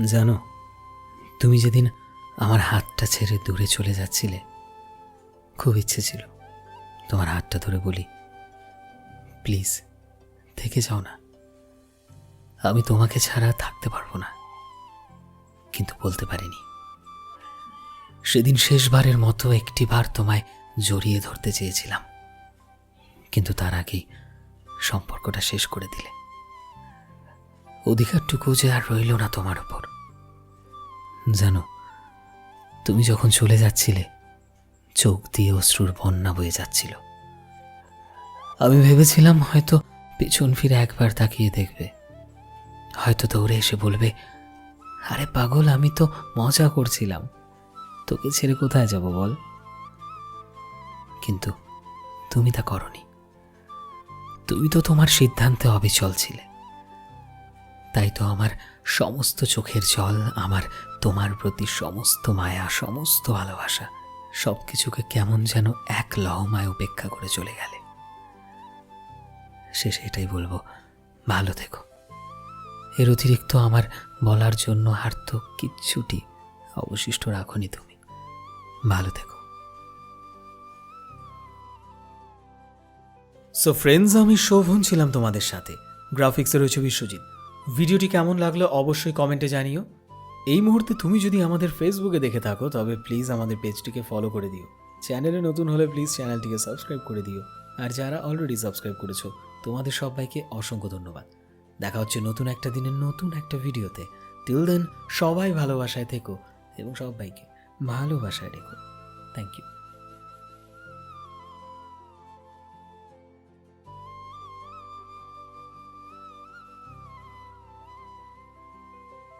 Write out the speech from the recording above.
জানো, তুমি যেদিন আমার হাতটা ছেড়ে দূরে চলে যাচ্ছিলে, খুব ইচ্ছে ছিল তোমার হাতটা ধরে বলি, প্লিজ, থেকে যাও না। আমি তোমাকে ছাড়া থাকতে পারব না। কিন্তু বলতে পারিনি। সেদিন শেষবারের মতো একটিবার তোমায় জড়িয়ে ধরতে চেয়েছিলাম। কিন্তু তার আগেই সম্পর্কটা শেষ করে দিলে। অধিকারটুকু যে আর রইল না তোমার উপর জানো, তুমি যখন চলে যাচ্ছিলে, চোখ দিয়ে অশ্রুর বন্যা বয়ে যাচ্ছিল। আমি ভেবেছিলাম হয়তো পেছন ফিরে একবার তাকিয়ে দেখবে। হয়তো দৌড়ে এসে বলবে, আরে পাগল, আমি তো মজা করছিলাম। তোকে ছেড়ে কোথায় যাব বল? কিন্তু তুমি তা করনি। তুমি তো তোমার সিদ্ধান্তে অবিচল ছিলে। তাই তো আমার সমস্ত চোখের জল, আমার, তোমার প্রতি সমস্ত মায়া, সমস্ত ভালোবাসা সব কিছুকে কেমন যেন এক লহমায় উপেক্ষা করে চলে গেলে। শেষে এটাই বলব, ভালো থেকো। এর অতিরিক্ত আমার বলার জন্য আর তো কিচ্ছুটি অবশিষ্ট রাখনি তুমি। ভালো থেকো। সো ফ্রেন্ডস আমি শোভন ছিলাম তোমাদের সাথে। গ্রাফিক্সে রয়েছে বিশ্বজিৎ ভিডিওটি কেমন লাগল অবশ্যই কমেন্টে জানিও। এই মুহূর্তে তুমি যদি আমাদের ফেসবুকে দেখে থাকো, তবে প্লিজ আমাদের পেজটিকে ফলো করে দিও। চ্যানেলে নতুন হলে প্লিজ চ্যানেলটিকে সাবস্ক্রাইব করে দিও। আর যারা অলরেডি সাবস্ক্রাইব করেছ, তোমাদের সবাইকে অসংখ্য ধন্যবাদ। দেখা হচ্ছে নতুন একটা দিনের নতুন একটা ভিডিওতে। টিল দেন সবাই ভালোবাসায় থেকো এবং সবাইকে ভালোবাসায় রেখো। Thank you